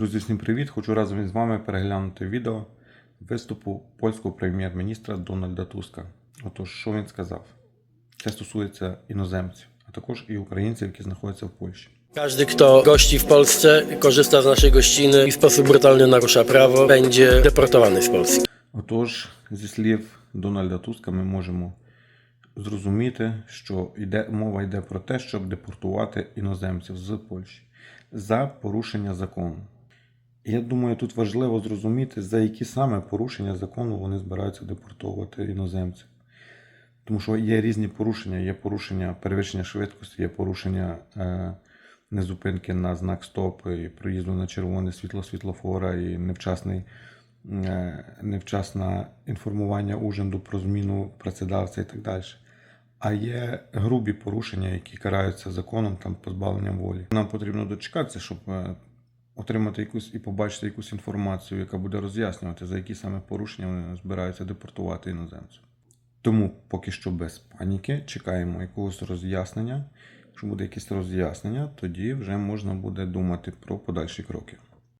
Друзі, всім привіт! Хочу разом із вами переглянути відео виступу польського прем'єр-міністра Дональда Туска. Отож, що він сказав? Це стосується іноземців, а також і українців, які знаходяться в Польщі. Każdy, kto gości w Polsce, korzysta z naszej gościny i w sposób brutalny narusza prawo, będzie deportowany z Polski. Отож, зі слів Дональда Туска, ми можемо зрозуміти, що йде, мова йде про те, щоб депортувати іноземців з Польщі за порушення закону. Я думаю, тут важливо зрозуміти, за які саме порушення закону вони збираються депортовувати іноземців. Тому що є різні порушення, є порушення перевищення швидкості, є порушення е, незупинки на знак стоп, і проїзду на червоне світло світлофора, і невчасний, е, невчасне інформування ужинду про зміну працедавця і так далі. А є грубі порушення, які караються законом, там позбавленням волі. Нам потрібно дочекатися, щоб е, отримати якусь і побачити якусь інформацію, яка буде роз'яснювати, за які саме порушення вони збираються депортувати іноземців. Тому поки що без паніки чекаємо якогось роз'яснення. Якщо буде якесь роз'яснення, тоді вже можна буде думати про подальші кроки.